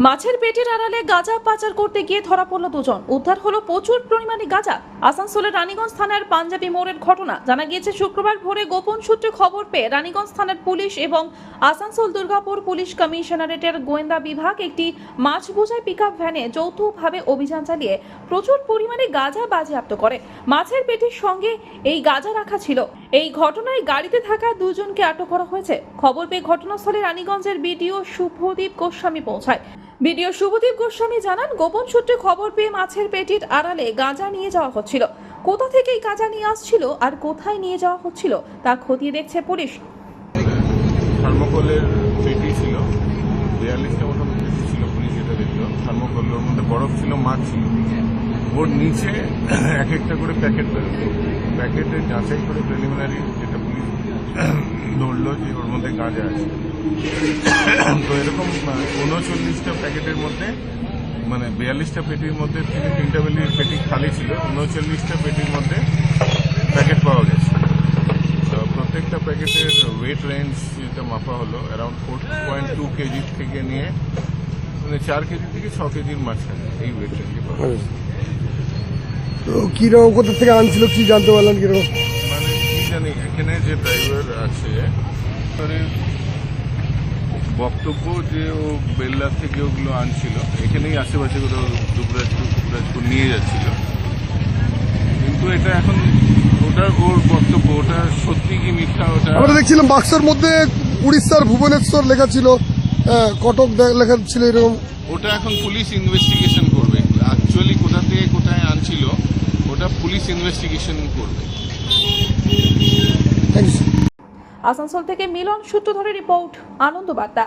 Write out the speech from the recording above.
মাছের পেটের আড়ালে গাঁজা পাচার করতে গিয়ে ধরা পড়ল দুজন। উদ্ধার হলো প্রচুর পরিমাণে গাঁজা। আসানসোলের রানীগঞ্জ থানার পাঞ্জাবি মোড়ের ঘটনা। জানা গিয়েছে, শুক্রবার ভোরে গোপন সূত্রে খবর পেয়ে রানীগঞ্জ থানার পুলিশ এবং আসানসোল দুর্গাপুর পুলিশ কমিশনারেটের গোয়েন্দা বিভাগ একটি মাছ বোঝাই পিকআপ ভ্যানে যৌথভাবে অভিযান চালিয়ে প্রচুর পরিমাণে গাঁজা বাজেয়াপ্ত করে। মাছের পেটির সঙ্গে এই গাঁজা রাখা ছিল। এই ঘটনায় গাড়িতে থাকা দুজনকে আটক করা হয়েছে। খবর পেয়ে ঘটনাস্থলে রানীগঞ্জের বিডিও শুভদীপ গোস্বামী পৌঁছায়। বিডিও শুভদীপ গোস্বামী জানান, গোপন সূত্রে খবর পেয়ে মাছের পেটির আড়ালে গাঁজা নিয়ে যাওয়া হচ্ছিল। কোথা থেকে এই গাঁজা নিয়ে আসছিল আর কোথায় নিয়ে যাওয়া হচ্ছিল তা খতিয়ে দেখছে পুলিশ। থার্মোকলের পেটি ছিল, বিয়াল্লিশটা মতন পেটি ছিল, পুলিশ যেটা দেখল। থার্মোকল ওর মধ্যে বরফ ছিল, মাছ ছিল। ওর নিচে এক একটা করে প্যাকেট বেরোতো। প্যাকেটে যাচাই করে প্রিলিমিনারি যেটা পুলিশ ধরলো যে ওর মধ্যে গাঁজা আছে। তো এরকম উনচল্লিশটা প্যাকেটের মধ্যে মানে বিয়াল্লিশটা পেটির মধ্যে থেকে তিনটা বেলি পেটি খালি ছিল উনচল্লিশটা পেটির মধ্যে প্যাকেট পাওয়া গেছে। তো প্রত্যেকটা প্যাকেটের ওয়েট রেঞ্জ যেটা মাপা হলো around four point two KG থেকে নিয়ে মানে চার কেজি থেকে ছ কেজির মাঝখানে এই ওয়েট রেঞ্জে পাওয়া গেছে। তো কীরকম কোথা থেকে আনছিল কি জানতে পারলেন কীরকম? মানে কি জানি এখানে যে ড্রাইভার আছে তার বক্তব্য যে ও বেল্লা থেকে ওগুলো আনছিল এখানেই আশেপাশে কোথাও দুবরাজপুর দুবরাজপুর নিয়ে যাচ্ছিল। কিন্তু এটা এখন ওটা ওর বক্তব্য ওটা সত্যি কি মিথ্যা ওটা আমরা দেখছিলাম বাক্সের মধ্যে উড়িষ্যার ভুবনেশ্বর লেখা ছিল কটক লেখা ছিল এরকম। ওটা এখন পুলিশ ইনভেস্টিগেশন করবে। অ্যাকচুয়ালি কোথা থেকে কোথায় আনছিল ওটা পুলিশ ইনভেস্টিগেশন করবে। থ্যাংক ইউ আসানসোল থেকে মিলন সূত্র ধরে রিপোর্ট আনন্দ বার্তা